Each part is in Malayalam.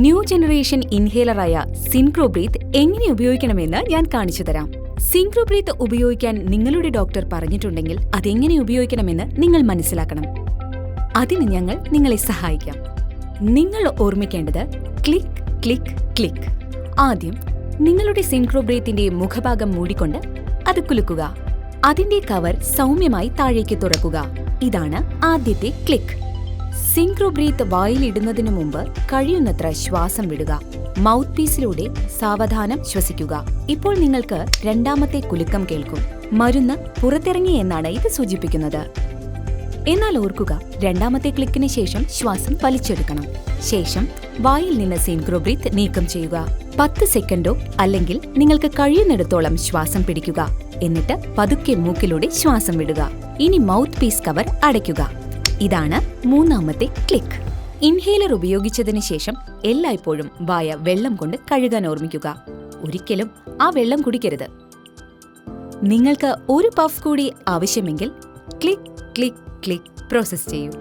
ന്യൂ ജനറേഷൻ ഇൻഹേലറായ സിൻക്രോബ്രീത്ത് എങ്ങനെ ഉപയോഗിക്കണമെന്ന് ഞാൻ കാണിച്ചു തരാം. സിൻക്രോബ്രീത്ത് ഉപയോഗിക്കാൻ നിങ്ങളുടെ ഡോക്ടർ പറഞ്ഞിട്ടുണ്ടെങ്കിൽ അതെങ്ങനെ ഉപയോഗിക്കണമെന്ന് നിങ്ങൾ മനസ്സിലാക്കണം. അതിന് ഞങ്ങൾ നിങ്ങളെ സഹായിക്കാം. നിങ്ങൾ ഓർമ്മിക്കേണ്ടത് ക്ലിക്ക് ക്ലിക്ക് ക്ലിക്ക്. ആദ്യം നിങ്ങളുടെ സിൻക്രോബ്രീത്തിന്റെ മുഖഭാഗം മൂടിക്കൊണ്ട് അത് കുലുക്കുക. അതിന്റെ കവർ സൗമ്യമായി താഴേക്ക് തുറക്കുക. ഇതാണ് ആദ്യത്തെ ക്ലിക്ക്. സിൻക്രോബ്രീത്ത് വായിലിടുന്നതിനു മുമ്പ് കഴിയുന്നത്ര ശ്വാസം വിടുക. മൗത്ത് പീസിലൂടെ സാവധാനം ശ്വസിക്കുക. ഇപ്പോൾ നിങ്ങൾക്ക് രണ്ടാമത്തെ കുലുക്കം കേൾക്കും. മരുന്ന് പുറത്തിറങ്ങി എന്നാണ് ഇത് സൂചിപ്പിക്കുന്നത്. എന്നാൽ ഓർക്കുക രണ്ടാമത്തെ ക്ലിക്കിന് ശേഷം ശ്വാസം വലിച്ചെടുക്കണം. ശേഷം വായിൽ നിന്ന് സിൻക്രോബ്രീത്ത് നീക്കം ചെയ്യുക. പത്ത് സെക്കൻഡോ അല്ലെങ്കിൽ നിങ്ങൾക്ക് കഴിയുന്നിടത്തോളം ശ്വാസം പിടിക്കുക. എന്നിട്ട് പതുക്കെ മൂക്കിലൂടെ ശ്വാസം വിടുക. ഇനി മൗത്ത് പീസ് കവർ അടയ്ക്കുക. ഇതാണ് മൂന്നാമത്തെ ക്ലിക്ക്. ഇൻഹേലർ ഉപയോഗിച്ചതിന് ശേഷം എല്ലായ്പ്പോഴും വായ വെള്ളം കൊണ്ട് കഴുകാൻ ഓർമ്മിക്കുക. ഒരിക്കലും ആ വെള്ളം കുടിക്കരുത്. നിങ്ങൾക്ക് ഒരു പഫ് കൂടി ആവശ്യമെങ്കിൽ ക്ലിക്ക് ക്ലിക്ക് ക്ലിക്ക് പ്രോസസ് ചെയ്യൂ.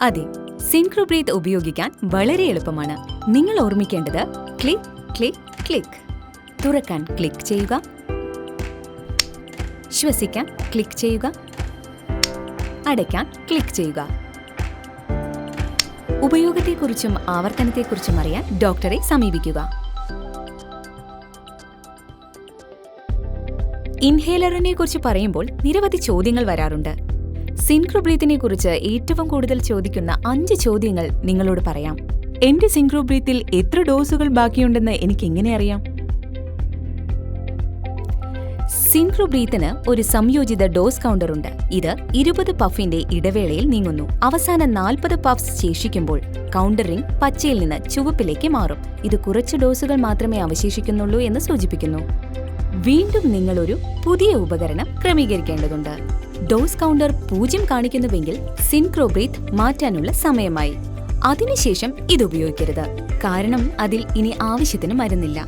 അതെ സിൻക്രോബ്രീത്ത് ഉപയോഗിക്കാൻ വളരെ എളുപ്പമാണ്. നിങ്ങൾ ഓർമ്മിക്കേണ്ടത് ക്ലിക്ക് ക്ലിക്ക് ക്ലിക്ക്. തുറക്കാൻ ക്ലിക്ക് ചെയ്യുക. ശ്വസിക്കാൻ ക്ലിക്ക് ചെയ്യുക. അടയ്ക്കാൻ ക്ലിക്ക് ചെയ്യുക. ഉപയോഗത്തെക്കുറിച്ചും ആവർത്തനത്തെക്കുറിച്ചും അറിയാൻ ഡോക്ടറെ സമീപിക്കുക. ഇൻഹേലറിനെ കുറിച്ച് പറയുമ്പോൾ നിരവധി ചോദ്യങ്ങൾ വരാറുണ്ട്. സിൻക്രോബ്രീത്തിനെ കുറിച്ച് ഏറ്റവും കൂടുതൽ ചോദിക്കുന്ന അഞ്ച് ചോദ്യങ്ങൾ നിങ്ങളോട് പറയാം. എന്റെ സിൻക്രോബ്രീത്തിൽ എത്ര ഡോസുകൾ ബാക്കിയുണ്ടെന്ന് എനിക്ക് എങ്ങനെ അറിയാം? സിൻക്രോബ്രീത്തിന് ഒരു സംയോജിത ഡോസ് കൗണ്ടർ ഉണ്ട് ഇത് ഇരുപത് പഫിന്റെ ഇടവേളയിൽ നീങ്ങുന്നു. അവസാന നാൽപ്പത് പഫ്സ് ശേഷിക്കുമ്പോൾ കൗണ്ടറിംഗ് പച്ചയിൽ നിന്ന് ചുവപ്പിലേക്ക് മാറും. ഇത് കുറച്ച് ഡോസുകൾ മാത്രമേ അവശേഷിക്കുന്നുള്ളൂ എന്ന് സൂചിപ്പിക്കുന്നു. വീണ്ടും നിങ്ങളൊരു പുതിയ ഉപകരണം ക്രമീകരിക്കേണ്ടതുണ്ട്. ഡോസ് കൗണ്ടർ പൂജ്യം കാണിക്കുന്നുവെങ്കിൽ സിൻക്രോബ്രീത്ത് മാറ്റാനുള്ള സമയമായി. അതിനുശേഷം ഇത് ഉപയോഗിക്കരുത്. കാരണം അതിൽ ഇനി ആവശ്യത്തിന് മരുന്നില്ല.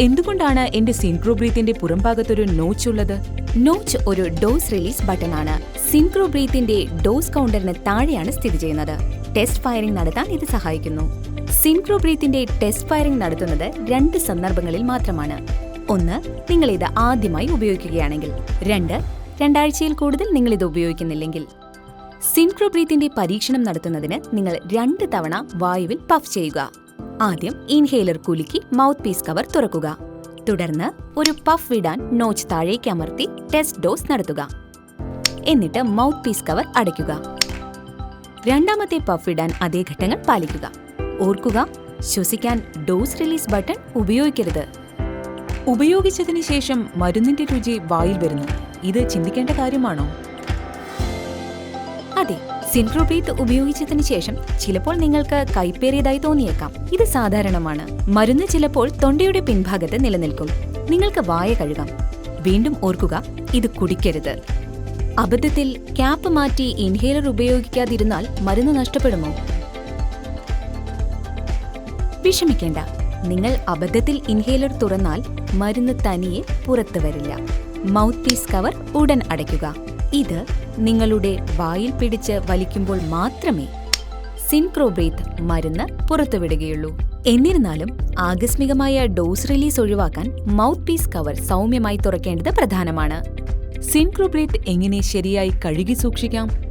എന്തുകൊണ്ടാണ് എന്റെ സിൻക്രോബ്രീത്തിന്റെ പുറംഭാഗത്തൊരു നോച്ച് ഉള്ളത്? നോച്ച് ഒരു ഡോസ് റിലീസ് ബട്ടൺ ആണ് സിൻക്രോബ്രീത്തിന്റെ ഡോസ് കൗണ്ടറിന് താഴെയാണ് സ്ഥിതി ചെയ്യുന്നത്. ടെസ്റ്റ് ഫയറിംഗ് നടത്താൻ ഇത് സഹായിക്കുന്നു. സിൻക്രോബ്രീത്തിന്റെ ടെസ്റ്റ് ഫയറിംഗ് നടത്തുന്നത് രണ്ട് സന്ദർഭങ്ങളിൽ മാത്രമാണ്. ഒന്ന് നിങ്ങൾ ഇത് ആദ്യമായി ഉപയോഗിക്കുകയാണെങ്കിൽ. രണ്ട് രണ്ടാഴ്ചയിൽ കൂടുതൽ നിങ്ങൾ ഇത് ഉപയോഗിക്കുന്നില്ലെങ്കിൽ. സിൻക്രോബ്രീത്തിന്റെ പരീക്ഷണം നടത്തുന്നതിന് നിങ്ങൾ രണ്ട് തവണ വായുവിൽ പഫ് ചെയ്യുക. ആദ്യം ഇൻഹേലർ കുലുക്കി മൗത്ത് പീസ് കവർ തുറക്കുക. തുടർന്ന് ഒരു പഫ് വിടാൻ നോച്ച് താഴേക്ക് അമർത്തി ടെസ്റ്റ് ഡോസ് നടത്തുക. എന്നിട്ട് മൗത്ത് പീസ് കവർ അടയ്ക്കുക. രണ്ടാമത്തെ പഫ് ഇടാൻ അതേ ഘട്ടങ്ങൾ പാലിക്കുക. ഓർക്കുക ശ്വസിക്കാൻ ഡോസ് റിലീസ് ബട്ടൺ ഉപയോഗിക്കരുത്. ഉപയോഗിച്ചതിന് ശേഷം മരുന്നിന്റെ രുചി വായിൽ വരുന്നു. ഇത് ചിന്തിക്കേണ്ട കാര്യമാണോ? അതെ സിൻക്രോബ്രീത്ത് ഉപയോഗിച്ചതിന് ശേഷം ചിലപ്പോൾ നിങ്ങൾക്ക് കൈപ്പേറിയതായി തോന്നിയേക്കാം. ഇത് സാധാരണമാണ്. മരുന്ന് ചിലപ്പോൾ തൊണ്ടയുടെ പിൻഭാഗത്ത് നിലനിൽക്കും. നിങ്ങൾക്ക് വായ കഴുകാം. വീണ്ടും ഓർക്കുക ഇത് കുടിക്കരുത്. അബദ്ധത്തിൽ ക്യാപ്പ് മാറ്റി ഇൻഹേലർ ഉപയോഗിക്കാതിരുന്നാൽ മരുന്ന് നഷ്ടപ്പെടുമോ? വിഷമിക്കേണ്ട. നിങ്ങൾ അബദ്ധത്തിൽ ഇൻഹേലർ തുറന്നാൽ മരുന്ന് തനിയെ പുറത്തു വരില്ല. മൗത്ത് പീസ് കവർ ഉടൻ അടയ്ക്കുക. ഇത് നിങ്ങളുടെ വായിൽ പിടിച്ച് വലിക്കുമ്പോൾ മാത്രമേ സിൻക്രോബ്രീത്ത് മരുന്ന് പുറത്തുവിടുകയുള്ളൂ. എന്നിരുന്നാലും ആകസ്മികമായ ഡോസ് റിലീസ് ഒഴിവാക്കാൻ മൗത്ത് പീസ് കവർ സൗമ്യമായി തുറക്കേണ്ടത് പ്രധാനമാണ്. സിൻക്രോബ്രീത്ത് എങ്ങനെ ശരിയായി കഴുകി സൂക്ഷിക്കാം?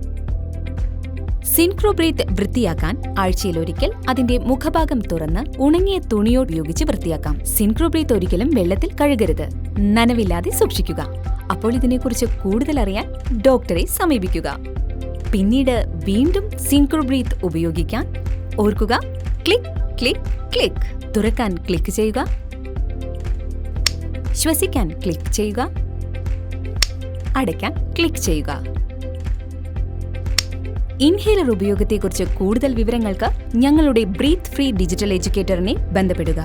സിൻക്രോബ്രീത്ത് വൃത്തിയാക്കാൻ ആഴ്ചയിൽ ഒരിക്കൽ അതിന്റെ മുഖഭാഗം തുറന്ന് ഉണങ്ങിയ തുണിയോ ഉപയോഗിച്ച് വൃത്തിയാക്കാം. സിൻക്രോബ്രീത്ത് ഒരിക്കലും വെള്ളത്തിൽ കഴുകരുത്. നനവില്ലാതെ സൂക്ഷിക്കുക. അപ്പോൾ ഇതിനെക്കുറിച്ച് കൂടുതൽ അറിയാൻ ഡോക്ടറെ സമീപിക്കുക. പിന്നീട് വീണ്ടും സിൻക്രോബ്രീത്ത് ഉപയോഗിക്കാൻ ഓർക്കുക. Click click click. തുറക്കാൻ ക്ലിക്ക് ചെയ്യുക. ശ്വസിക്കാൻ ക്ലിക്ക് ചെയ്യുക. അടയ്ക്കാൻ ക്ലിക്ക് ചെയ്യുക. ഇൻഹേലർ ഉപയോഗത്തെക്കുറിച്ച് കൂടുതൽ വിവരങ്ങൾക്ക് ഞങ്ങളുടെ ബ്രീത്ത് ഫ്രീ ഡിജിറ്റൽ എഡ്യൂക്കേറ്ററിനെ ബന്ധപ്പെടുക.